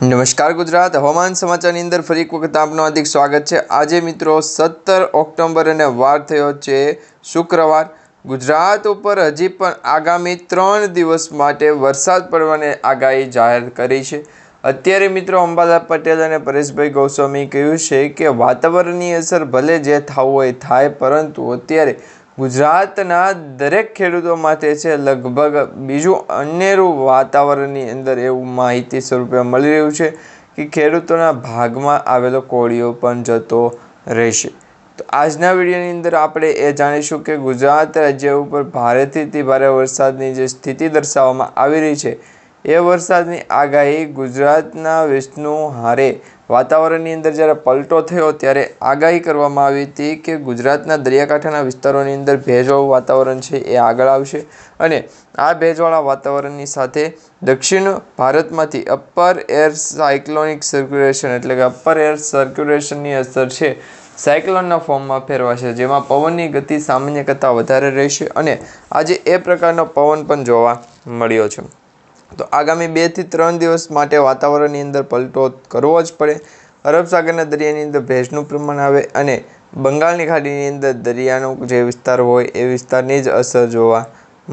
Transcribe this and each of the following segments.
નમસ્કાર ગુજરાત. હવામાન સમાચારની અંદર ફરી એક વખત આપનું હાર્દિક સ્વાગત છે. આજે મિત્રો સત્તર ઓક્ટોબર અને વાર થયો છે શુક્રવાર. ગુજરાત ઉપર હજી પણ આગામી ત્રણ દિવસ માટે વરસાદ પડવાની આગાહી જાહેર કરી છે. અત્યારે મિત્રો અંબાલા પટેલ અને પરેશભાઈ ગોસ્વામી કહ્યું છે કે વાતાવરણની અસર ભલે જે થવું હોય, થાય, પરંતુ અત્યારે ગુજરાતના દરેક ખેડૂતો માટે છે લગભગ બીજું અનેરું વાતાવરણની અંદર એવું માહિતી સ્વરૂપે મળી રહ્યું છે કે ખેડૂતોના ભાગમાં આવેલો કોળીઓ પણ જતો રહેશે. તો આજના વિડીયોની અંદર આપણે એ જાણીશું કે ગુજરાત રાજ્ય ઉપર ભારેથી ભારે વરસાદની જે સ્થિતિ દર્શાવવામાં આવી રહી છે એ વરસાદની આગાહી ગુજરાતના વિષ્ણુ હારે વાતાવરણની અંદર જ્યારે પલટો થયો ત્યારે આગાહી કરવામાં આવી હતી કે ગુજરાતના દરિયાકાંઠાના વિસ્તારોની અંદર ભેજવાળું વાતાવરણ છે એ આગળ આવશે અને આ ભેજવાળા વાતાવરણની સાથે દક્ષિણ ભારતમાંથી અપર એર સાયક્લોનિક સર્ક્યુલેશન એટલે કે અપર એર સર્ક્યુલેશનની અસર છે. સાયક્લોનના ફોર્મમાં ફેરવાશે, જેમાં પવનની ગતિ સામાન્ય કરતાં વધારે રહેશે અને આજે એ પ્રકારનો પવન પણ જોવા મળ્યો છે. તો આગામી બેથી ત્રણ દિવસ માટે વાતાવરણની અંદર પલટો કરવો જ પડે. અરબ સાગરના દરિયાની અંદર ભેજનું પ્રમાણ આવે અને બંગાળની ખાડીની અંદર દરિયાનો જે વિસ્તાર હોય એ વિસ્તારની જ અસર જોવા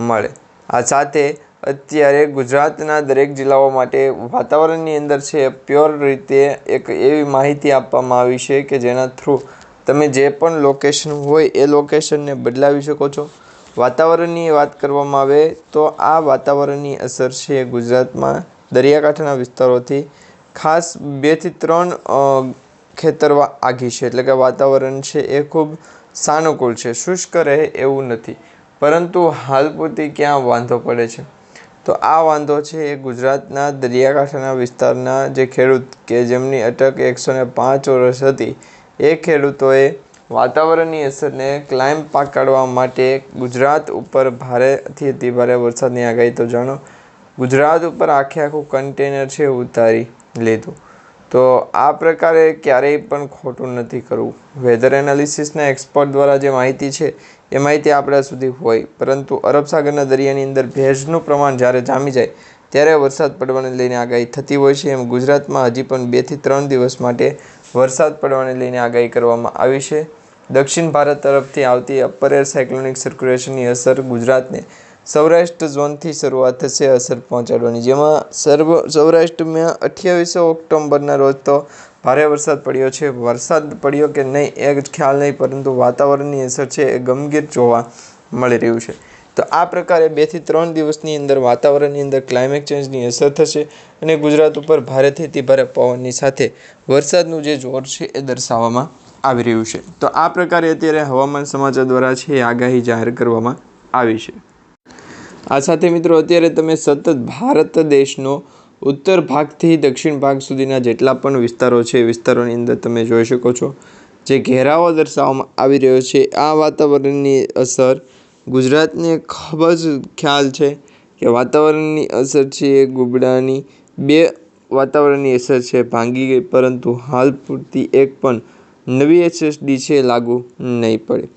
મળે. આ સાથે અત્યારે ગુજરાતના દરેક જિલ્લાઓ માટે વાતાવરણની અંદર છે પ્યોર રીતે એક એવી માહિતી આપવામાં આવી છે કે જેના થ્રુ તમે જે પણ લોકેશન હોય એ લોકેશનને બદલાવી શકો છો. વાતાવરણની વાત કરવામાં આવે તો આ વાતાવરણની અસર છે ગુજરાતમાં દરિયાકાંઠાના વિસ્તારોથી. ખાસ બેથી ત્રણ ખેતરવા આઘી છે. એટલે કે વાતાવરણ છે એ ખૂબ સાનુકૂળ છે. શુષ્ક રહે એવું નથી. પરંતુ હાલ પૂરતી ક્યાં વાંધો પડે છે? તો આ વાંધો છે એ ગુજરાતના દરિયાકાંઠાના વિસ્તારના જે ખેડૂત કે જેમની અટક એકસો ને પાંચ વર્ષ હતી, એ ખેડૂતોએ વાતાવરણની અસરને ક્લાઇમ પાક કાઢવા માટે ગુજરાત ઉપર ભારેથી અતિ ભારે વરસાદની આગાહી તો જાણો. ગુજરાત ઉપર આખે આખું કન્ટેનર છે ઉતારી લીધું. તો આ પ્રકારે ક્યારેય પણ ખોટું નથી કરવું. વેધર એનાલિસિસના એક્સપર્ટ દ્વારા જે માહિતી છે, એ માહિતી આપણા સુધી હોય. પરંતુ અરબ સાગરના દરિયાની અંદર ભેજનું પ્રમાણ જ્યારે જામી જાય, ત્યારે વરસાદ પડવાને લઈને આગાહી થતી હોય છે. એમ ગુજરાતમાં હજી પણ બેથી ત્રણ દિવસ માટે વરસાદ પડવાને લઈને આગાહી કરવામાં આવી છે. દક્ષિણ ભારત તરફથી આવતી અપર એર સાયક્લોનિક સર્ક્યુલેશનની અસર ગુજરાતને સૌરાષ્ટ્ર ઝોનથી શરૂઆત થશે અસર પહોંચાડવાની. જેમાં સર્વ સૌરાષ્ટ્રમાં અઠ્યાવીસો ઓક્ટોબરના રોજ તો ભારે વરસાદ પડ્યો છે. વરસાદ પડ્યો કે નહીં એ ખ્યાલ નહીં, પરંતુ વાતાવરણની અસર છે એ ગંભીર જોવા મળી રહ્યું છે. તો આ પ્રકારે બેથી ત્રણ દિવસની અંદર વાતાવરણની અંદર ક્લાઇમેટ ચેન્જની અસર થશે અને ગુજરાત ઉપર ભારેથી ભારે પવનની સાથે વરસાદનું જે જોર છે એ દર્શાવવામાં આવી રહ્યું છે. તો આ પ્રકારે અત્યારે હવામાન સમાચાર દ્વારા છે આગાહી જાહેર કરવામાં આવી છે. આ સાથે મિત્રો અત્યારે તમે સતત ભારત દેશનો ઉત્તર ભાગથી દક્ષિણ ભાગ સુધીના જેટલા પણ વિસ્તારો છે વિસ્તારોની અંદર તમે જોઈ શકો છો. જે ઘેરાવો દર્શાવવામાં આવી રહ્યો છે. આ વાતાવરણની અસર ગુજરાતને ખૂબ જ ખ્યાલ છે કે વાતાવરણની અસર છે એ ગુબડાની બે વાતાવરણની અસર છે. ભાંગી ગઈ, પરંતુ હાલ પૂરતી એક પણ નવી એસએસડી છે, લાગુ નહીં પડે.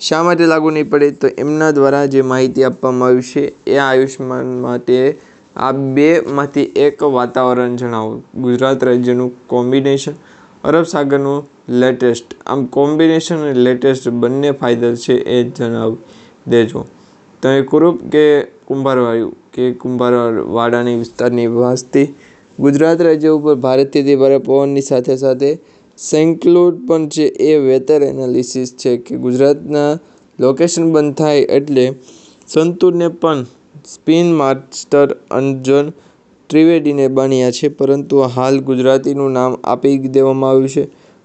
શા માટે લાગુ નહીં પડે? તો એમના દ્વારા જે માહિતી આપવામાં આવી છે, એ આયુષ્માન માટે આ બેમાંથી એક વાતાવરણ જણાવો. ગુજરાત રાજ્યનું કોમ્બિનેશન, અરબ સાગરનું લેટેસ્ટ. આમ કોમ્બિનેશન અને લેટેસ્ટ બંને ફાયદા છે એ જણાવી દેજો. તમે કુરુપ કે કુંભારવાયુ કે કુંભારવાડાની વિસ્તારની વસ્તી? ગુજરાત રાજ્ય ઉપર ભારેથી ભારે પવનની સાથે સાથે સેન્કલોડ પણ છે એ વેધર એનાલિસિસ છે કે ગુજરાતના લોકેશન બંધ થાય એટલે સંતુરને પણ સ્પિન માસ્ટર અંજન ત્રિવેદીને બન્યા છે, પરંતુ હાલ ગુજરાતીનું નામ આપી દેવામાં આવ્યું છે.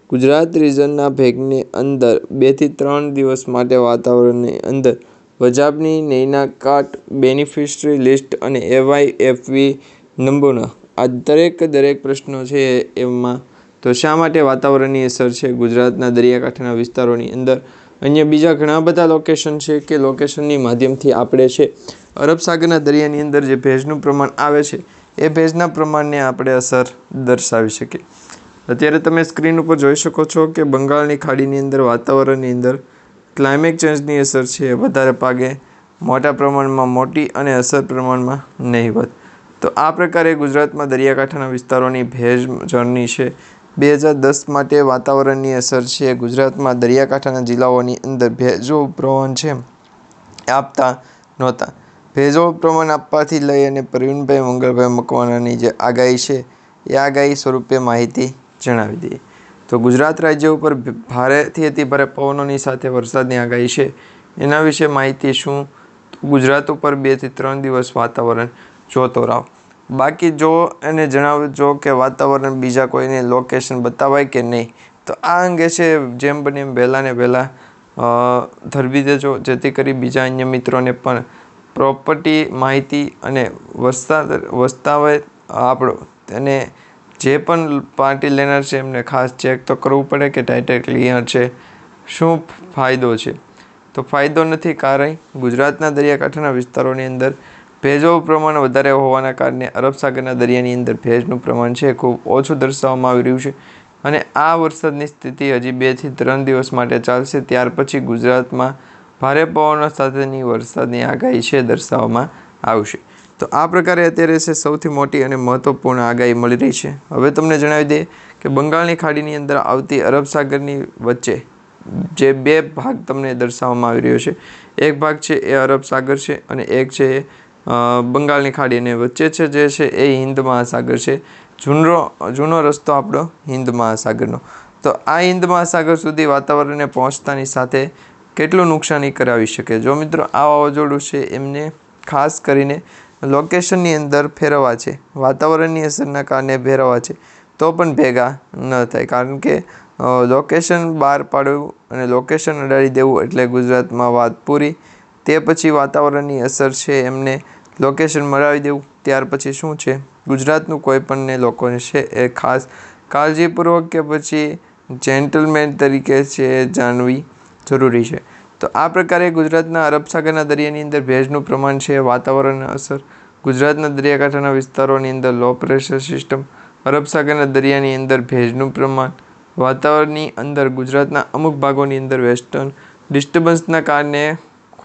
ગુજરાત રિજનના ભેગની અંદર બેથી ત્રણ દિવસ માટે વાતાવરણની અંદર વજાબની નૈના કાટ બેનિફિશરી લિસ્ટ અને એવાય એફવી નંબરના આ દરેક દરેક પ્રશ્નો છે એમાં તો શા માટે વાતાવરણની અસર છે? ગુજરાતના દરિયાકાંઠાના વિસ્તારોની અંદર અન્ય બીજા ઘણા બધા લોકેશન છે કે લોકેશનની માધ્યમથી આપણે છે અરબ સાગરના દરિયાની અંદર જે ભેજનું પ્રમાણ આવે છે, એ ભેજના પ્રમાણને આપણે અસર દર્શાવી શકીએ અત્યારે તમે સ્ક્રીન ઉપર જોઈ શકો છો કે બંગાળની ખાડીની અંદર, વાતાવરણની અંદર ક્લાઇમેટ ચેન્જની અસર છે વધારે પાગે મોટા પ્રમાણમાં મોટી અને અસર પ્રમાણમાં નહીવત. તો આ પ્રકારે ગુજરાતમાં દરિયાકાંઠાના વિસ્તારોની ભેજ જર્ની છે બે હજાર દસ માટે વાતાવરણની અસર છે. ગુજરાતમાં દરિયાકાંઠાના જિલ્લાઓની અંદર ભેજો પ્રવહન છે. આપતા નહોતા. ભેજો પ્રમાણ આપવાથી લઈ અને પ્રવીણભાઈ, મંગળભાઈ મકવાણાની જે આગાહી છે, એ આગાહી સ્વરૂપે માહિતી જણાવી દઈએ. તો ગુજરાત રાજ્ય ઉપર ભારેથી અતિ ભારે પવનોની સાથે વરસાદની આગાહી છે. એના વિશે માહિતી શું? ગુજરાત ઉપર બેથી ત્રણ દિવસ વાતાવરણ જોતો રહો. બાકી જો એને જણાવજો કે વાતાવરણ બીજા કોઈને લોકેશન બતાવાય કે નહીં, તો આ અંગે છે જેમ બને એમ વહેલા ને વહેલા ધરવી દેજો, જેથી કરી બીજા અન્ય મિત્રોને પણ પ્રોપર્ટી માહિતી અને વસ્તા, વસ્તાવે આપણો. તેને જે પણ પાર્ટી લેનાર છે એમને ખાસ ચેક તો કરવું પડે કે ટાઇટલ ક્લિયર છે, શું ફાયદો છે? તો ફાયદો નથી કારણ ગુજરાતના દરિયાકાંઠાના વિસ્તારોની અંદર ભેજનું પ્રમાણ વધારે હોવાના કારણે અરબ સાગરના દરિયાની અંદર ભેજનું પ્રમાણ છે ખૂબ ઓછું દર્શાવવામાં આવી રહ્યું છે. અને આ વરસાદની સ્થિતિ હજી બેથી ત્રણ દિવસ માટે ચાલશે, ત્યાર પછી ગુજરાતમાં ભારે પવનો સાથેની વરસાદની આગાહી છે દર્શાવવામાં આવશે. તો આ પ્રકારે અત્યારે છે સૌથી મોટી અને મહત્વપૂર્ણ આગાહી મળી રહી છે. હવે તમને જણાવી દઈએ કે બંગાળની ખાડીની અંદર આવતી અરબ સાગરની વચ્ચે જે બે ભાગ તમને દર્શાવવામાં આવી રહ્યો છે. એક ભાગ છે એ અરબ સાગર છે અને એક છે બંગાળની ખાડી અને વચ્ચે છે જે છે એ હિન્દ મહાસાગર છે. જૂનો જૂનો રસ્તો આપણો હિન્દ મહાસાગરનો. તો આ હિન્દ મહાસાગર સુધી વાતાવરણને પહોંચતાની સાથે કેટલું નુકસાની કરાવી શકે? જો મિત્રો આ વાવાઝોડું છે એમને ખાસ કરીને લોકેશનની અંદર ફેરવવા છે, વાતાવરણની અસરના કારણે ફેરવવા છે, તો પણ ભેગા ન થાય. કારણ કે લોકેશન બહાર પાડવું અને લોકેશન અડાડી દેવું એટલે ગુજરાતમાં વાત પૂરી તે પછી વાતાવરણની અસર છે એમને લોકેશન મળાવી દેવું. ત્યાર પછી શું છે? ગુજરાતનું કોઈ પણને લોકોને છે એ ખાસ કાળજીપૂર્વક કે પછી જેન્ટલમેન તરીકે છે જાણવી જરૂરી છે. તો આ પ્રકારે ગુજરાતના અરબ સાગરના દરિયાની અંદર ભેજનું પ્રમાણ છે, વાતાવરણની અસર, ગુજરાતના દરિયાકાંઠાના વિસ્તારોની અંદર લો પ્રેશર સિસ્ટમ અરબ સાગરના દરિયાની અંદર ભેજનું પ્રમાણ, વાતાવરણની અંદર ગુજરાતના અમુક ભાગોની અંદર વેસ્ટર્ન ડિસ્ટર્બન્સના કારણે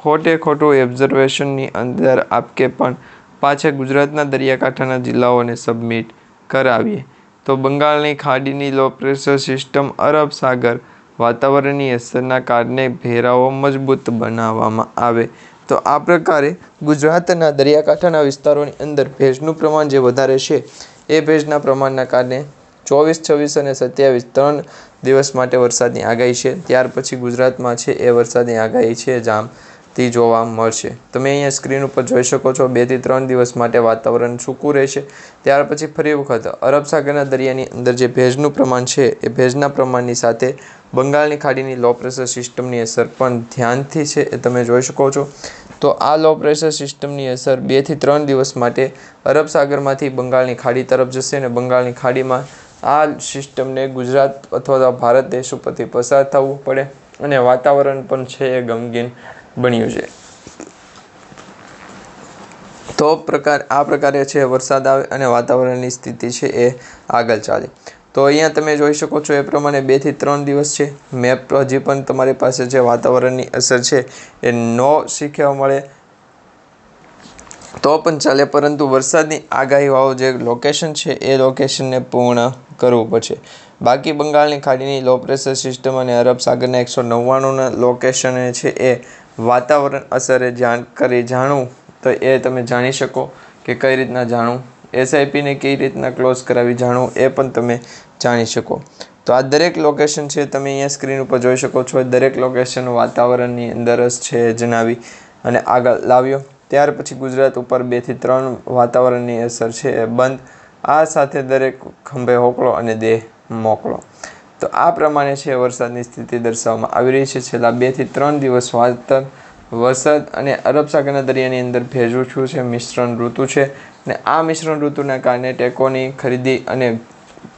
ખોટે ખોટું એબ્ઝર્વેશનની અંદર આપકે પણ પાછા ગુજરાતના દરિયાકાંઠાના જિલ્લાઓને સબમિટ કરાવીએ. તો બંગાળની ખાડીની લો પ્રેશર સિસ્ટમ અરબ સાગર વાતાવરણની અસરના કારણે ભેરાઓ મજબૂત બનાવવામાં આવે. તો આ પ્રકારે ગુજરાતના દરિયાકાંઠાના વિસ્તારોની અંદર ભેજનું પ્રમાણ જે વધારે છે, એ ભેજના પ્રમાણના કારણે ચોવીસ, છવ્વીસ અને સત્યાવીસ ત્રણ દિવસ માટે વરસાદની આગાહી છે. ત્યાર પછી ગુજરાતમાં છે એ વરસાદની આગાહી છે, જામ તે જોવા મળશે. તમે અહીંયા સ્ક્રીન ઉપર જોઈ શકો છો બેથી ત્રણ દિવસ માટે વાતાવરણ સૂકું રહેશે. ત્યાર પછી ફરી વખત અરબ સાગરના દરિયાની અંદર જે ભેજનું પ્રમાણ છે, એ ભેજના પ્રમાણની સાથે બંગાળની ખાડીની લો પ્રેશર સિસ્ટમની અસર પણ ધ્યાનથી છે એ તમે જોઈ શકો છો. તો આ લો પ્રેશર સિસ્ટમની અસર બેથી ત્રણ દિવસ માટે અરબ સાગરમાંથી બંગાળની ખાડી તરફ જશે અને બંગાળની ખાડીમાં આ સિસ્ટમને ગુજરાત અથવા તો ભારત દેશ ઉપરથી પસાર થવું પડે અને વાતાવરણ પણ છે એ ગમગીન બન્યું છે. તો પ્રકાર, આ પ્રકારે છે વરસાદ આવે અને વાતાવરણની સ્થિતિ છે એ આગળ ચાલે. તો અહીંયા તમે જોઈ શકો છો એ પ્રમાણે બેથી ત્રણ દિવસ છે. મેપ હજી પણ તમારી પાસે જે વાતાવરણની અસર છે એ ન શીખવા મળે. તો પણ ચાલે, પરંતુ વરસાદની આગાહીવાળો જે લોકેશન છે એ લોકેશનને પૂર્ણ કરવું પડશે. બાકી બંગાળની ખાડીની લો પ્રેશર સિસ્ટમ અને અરબ સાગરના એકસો નવ્વાણુંના લોકેશન છે એ વાતાવરણ અસરે જાણ કરી જાણવું તો એ તમે જાણી શકો કે કઈ રીતના જાણવું એસઆઈપીને કઈ રીતના ક્લોઝ કરાવી જાણવું એ પણ તમે જાણી શકો. તો આ દરેક લોકેશન છે, તમે અહીંયા સ્ક્રીન ઉપર જોઈ શકો છો. દરેક લોકેશન વાતાવરણની અંદર જ છે, જણાવી. અને આગળ લાવ્યો. ત્યાર પછી ગુજરાત ઉપર બેથી ત્રણ વાતાવરણની અસર છે, એ બંધ. આ સાથે દરેક ખંભે હોકળો અને દેહ મોકળો. તો આ પ્રમાણે છે વરસાદની સ્થિતિ દર્શાવવામાં આવી રહી છે. છેલ્લા બેથી ત્રણ દિવસ વાતર વરસાદ અને અરબ સાગરના દરિયાની અંદર ભેજું છું છે. મિશ્રણ ઋતુ છે અને આ મિશ્રણ ઋતુના કારણે ટેકોની ખરીદી અને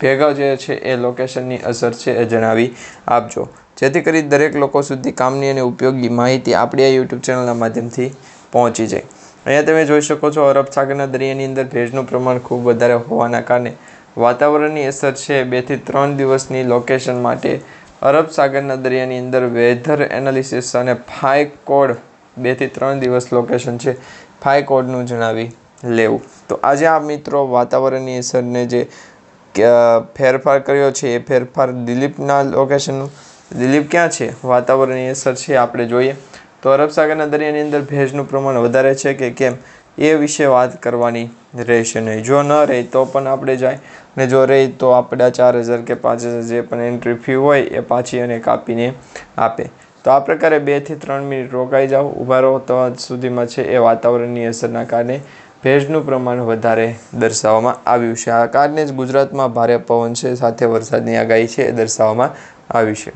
ભેગા જે છે એ લોકેશનની અસર છે એ જણાવી આપજો. જેથી કરી દરેક લોકો સુધી કામની અને ઉપયોગી માહિતી આપણી આ યુટ્યુબ ચેનલના માધ્યમથી પહોંચી જાય. અહીંયા તમે જોઈ શકો છો અરબ સાગરના દરિયાની અંદર ભેજનું પ્રમાણ ખૂબ વધારે હોવાના કારણે વાતાવરણની અસર છે. બેથી ત્રણ દિવસની લોકેશન માટે અરબ સાગરના દરિયાની અંદર વેધર એનાલિસિસ અને ફાઈ કોડ બેથી ત્રણ દિવસ લોકેશન છે. ફાઈ કોડનું જણાવી લેવું. તો આજે આ મિત્રો વાતાવરણની અસરને જે ફેરફાર કર્યો છે, એ ફેરફાર દિલીપના લોકેશનનું દિલીપ ક્યાં છે? વાતાવરણની અસર છે, આપણે જોઈએ. તો અરબ સાગરના દરિયાની અંદર ભેજનું પ્રમાણ વધારે છે કે કેમ? એ વિશે વાત કરવાની રહેશે નહીં. જો ન રહે તો પણ આપણે જાય ને જો રહે તો આપણે ચાર હજાર કે પાંચ હજાર જે પણ એન્ટ્રી ફી હોય એ પાછી અને કાપીને આપે. તો આ પ્રકારે બેથી ત્રણ મિનિટ રોકાઈ જાઓ, ઊભા રહો. તો સુધીમાં છે એ વાતાવરણની અસરના કારણે ભેજનું પ્રમાણ વધારે દર્શાવવામાં આવ્યું છે. આ કારણે જ ગુજરાતમાં ભારે પવન છે, સાથે વરસાદની આગાહી છે એ દર્શાવવામાં આવી છે.